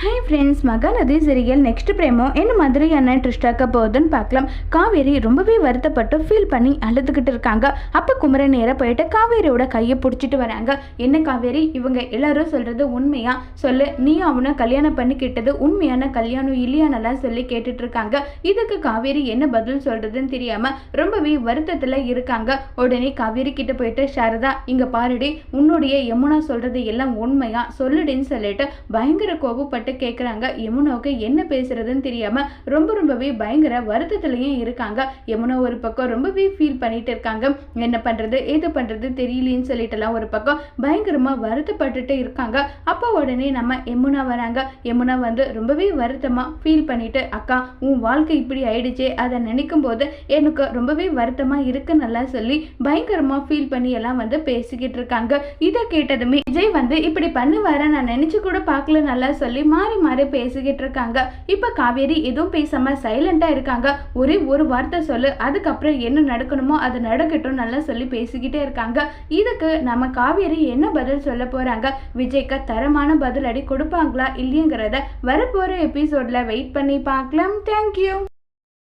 Hi friends Mahanadi serial next promo என்ன மாதிரியான ட்ரிஸ்டாக்க போகுதுன்னு பார்க்கலாம். காவேரி ரொம்பவே வருத்தப்பட்டு ஃபீல் பண்ணி அழுதுகிட்டு இருக்காங்க. அப்போ குமரன் நேராக போயிட்டு காவேரியோட கையை பிடிச்சிட்டு வராங்க. என்ன காவேரி? இவங்க எல்லாரும் சொல்கிறது உண்மையாக சொல்லு. நீ அவனை கல்யாணம் பண்ணிக்கிட்டது உண்மையான கல்யாணம் இல்லையானலாம் சொல்லி கேட்டுட்டு இருக்காங்க. இதுக்கு காவேரி என்ன பதில் சொல்கிறதுன்னு தெரியாமல் ரொம்பவே வருத்தத்தில் இருக்காங்க. உடனே காவேரி கிட்ட போயிட்டு சாரதா இங்கே பாருடி. உன்னுடைய யமுனா சொல்கிறது எல்லாம் உண்மையாக சொல்லுடின்னு சொல்லிட்டு பயங்கர கோபப்பட்டு பட்டு கேட்குறாங்க யமுனாவுக்கு என்ன பேசுறதுன்னு தெரியாம ரொம்ப ரொம்பவே பயங்கர வருத்தத்துலயும் இருக்காங்க. யமுனா ஒரு பக்கம் ரொம்பவே ஃபீல் பண்ணிட்டு இருக்காங்க. என்ன பண்றது ஏது பண்றது தெரியலேன்னு சொல்லிட்டுலாம் ஒரு பக்கம் பயங்கரமா வருத்தப்பட்டுட்டு இருக்காங்க. அப்போ உடனே நம்ம யமுனா வராங்க. யமுனா வந்து ரொம்பவே வருத்தமா ஃபீல் பண்ணிட்டு அக்கா உன் வாழ்க்கை இப்படி ஆயிடுச்சே. அதை நினைக்கும் போது எனக்கு ரொம்பவே வருத்தமா இருக்கு நல்லா சொல்லி பயங்கரமா ஃபீல் பண்ணி எல்லாம் வந்து பேசிக்கிட்டு இருக்காங்க. இதை கேட்டதுமே விஜய் வந்து இப்படி பண்ணுவார? நான் நினைச்சு கூட பார்க்கல நல்லா சொல்லி மாறி மாறி பேசிக்கிட்டு இருக்காங்க. இப்போ காவேரி எதுவும் பேசாமல் சைலண்ட்டாக இருக்காங்க. ஒரே ஒரு வார்த்தை சொல்லு அதுக்கப்புறம் என்ன நடக்கணுமோ அது நடக்கட்டும் நல்லா சொல்லி பேசிக்கிட்டே இருக்காங்க. இதுக்கு நம்ம காவேரி என்ன பதில் சொல்ல போகிறாங்க விஜய்க்கு தரமான பதிலடி கொடுப்பாங்களா இல்லைங்கிறத வரப்போகிற எபிசோடில் வெயிட் பண்ணி பார்க்கலாம். தேங்க்யூ